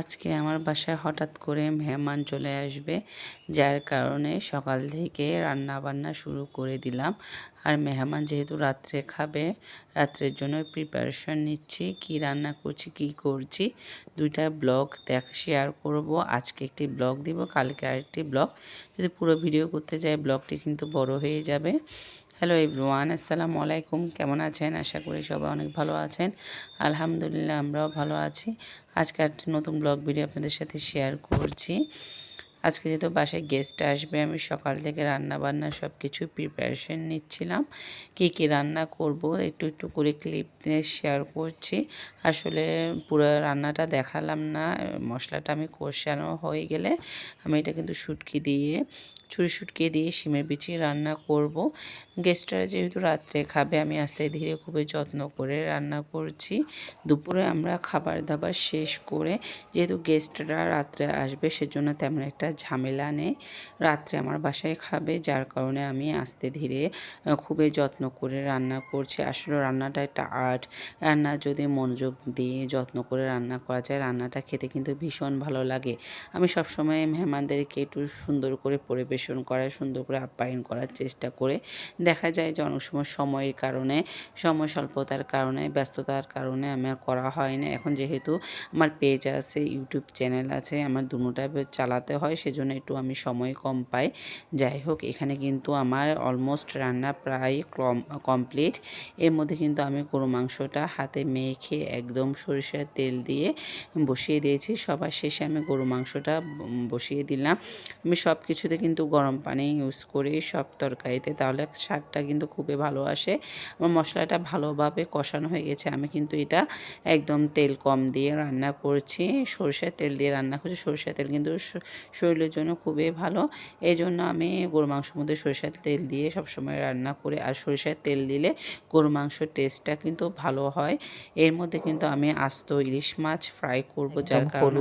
আজকে আমার বাসায় হঠাৎ করে মেহমান চলে আসবে, যার কারণে সকাল থেকে রান্না বান্না শুরু করে দিলাম। আর মেহমান যেহেতু রাত্রে খাবে, রাত্রের জন্য প্রিপারেশন নিচ্ছি, কি রান্না করছি, কি করছি, দুইটা ব্লগ দেখ শেয়ার করব। আজকে একটি ব্লগ দিব, কালকে আরেকটি ব্লগ যদি পুরো ভিডিও করতে যাই ব্লগটি কিন্তু বড় হয়ে যাবে। হ্যালো এভরিওয়ান আসসালামু আলাইকুম কেমন আছেন? আশা করি সবাই অনেক ভালো আছেন। আলহামদুলিল্লাহ, আমরাও ভালো আছি। আজকে একটা নতুন ব্লগ ভিডিও আপনাদের সাথে শেয়ার করছি। আজকে যেহেতু বাসায় গেস্ট আসবে, আমি সকাল থেকে রান্না বান্না সব কিছু প্রিপারেশন নিচ্ছিলাম। কী কী রান্না করব, একটু একটু করে ক্লিপ দিয়ে শেয়ার করছি। আসলে পুরো রান্নাটা দেখালাম না, মশলাটা আমি কষানো হয়ে গেলে আমি এটা কিন্তু শুটকি দিয়ে, ছুরি শুটকে দিয়ে শিমের বিচি রান্না করব। গেস্টরা যেহেতু রাত্রে খাবে, আমি আস্তে ধীরে খুবই যত্ন করে রান্না করছি। দুপুরে আমরা খাবার দাবার শেষ করে, যেহেতু গেস্টরা রাত্রে আসবে, সেজন্য তেমন একটা ঝামেলা নেই। রাত্রে আমার বাসায় খাবে, যার কারণে আমি আস্তে ধীরে খুবই যত্ন করে রান্না করছি। আসলে রান্নাটা একটা আর্ট রান্না যদি মনোযোগ দিয়ে যত্ন করে রান্না করা যায়, রান্নাটা খেতে কিন্তু ভীষণ ভালো লাগে। আমি সবসময় মেহমানদেরকে একটু সুন্দর করে পরিবেশন করার সুন্দর করে আপ্যায়ন করার চেষ্টা করে। দেখা যায় যে অনেক সময় সময়ের কারণে, সময় স্বল্পতার কারণে, ব্যস্ততার কারণে আমার করা হয় না। এখন যেহেতু আমার পেজ আছে ইউটিউব চ্যানেল আছে, আমার দুটোটা চালাতে হয় সেজন্য একটু আমি সময় কম পাই। যাই হোক, এখানে কিন্তু আমার অলমোস্ট রান্না প্রায় কমপ্লিট এর মধ্যে কিন্তু আমি গরু মাংসটা হাতে মেখে একদম সরিষার তেল দিয়ে বসিয়ে দিয়েছি। সবার শেষে আমি গরু মাংসটা বসিয়ে দিলাম। আমি সব কিছুতে কিন্তু গরম পানি ইউজ করি, সব তরকারিতে। তাহলে স্বাদটা কিন্তু খুবই ভালো আসে। আমার মশলাটা ভালোভাবে কষানো হয়ে গেছে। আমি কিন্তু এটা একদম তেল কম দিয়ে রান্না করছি। সরষের তেল দিয়ে রান্না করছি। সরষের তেল কিন্তু শরীরের জন্য খুবই ভালো। এই জন্য আমি গরু মাংসের মধ্যে সরিষার তেল দিয়ে সবসময় রান্না করি। আর সরিষার তেল দিলে গরু মাংসের টেস্টটা কিন্তু ভালো হয়। এর মধ্যে কিন্তু আমি আস্ত ইলিশ মাছ ফ্রাই করব যার কারণে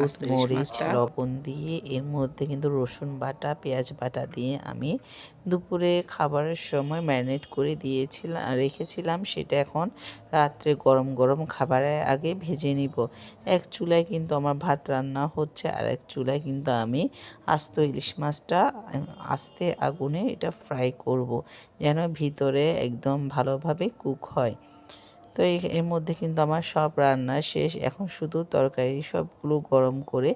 মাছটা লবণ দিয়ে এর মধ্যে কিন্তু রসুন বাটা পেঁয়াজ বাটা দিয়ে আমি দুপুরে খাবারের সময় ম্যারিনেট করে দিয়েছিলাম রেখেছিলাম। সেটা এখন রাত্রে গরম গরম খাবারের আগে ভেজে নিব। এক চুলায় কিন্তু আমার ভাত রান্না হচ্ছে আর এক চুলায় কিন্তু আমি আস্ত ইলিশ মাছটা আস্তে আগুনে এটা ফ্রাই করব যেন ভিতরে একদম ভালোভাবে কুক হয়। তো এর মধ্যে কিন্তু আমার সব রান্না শেষ। এখন শুধু তরকারি সবগুলো গরম করে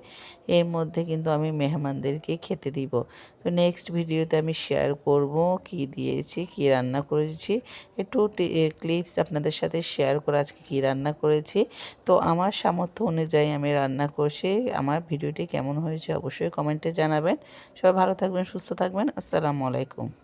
এর মধ্যে কিন্তু আমি মেহমানদেরকে খেতে দিব। তো নেক্সট ভিডিওতে আমি শেয়ার করব কি দিয়েছি, কি রান্না করেছি, একটু ক্লিপস আপনাদের সাথে শেয়ার করে আজকে কি রান্না করেছি। তো আমার সামর্থ্য অনুযায়ী আমি রান্না করছি। আমার ভিডিওটি কেমন হয়েছে অবশ্যই কমেন্টে জানাবেন। সবাই ভালো থাকবেন, সুস্থ থাকবেন। আসসালামু আলাইকুম।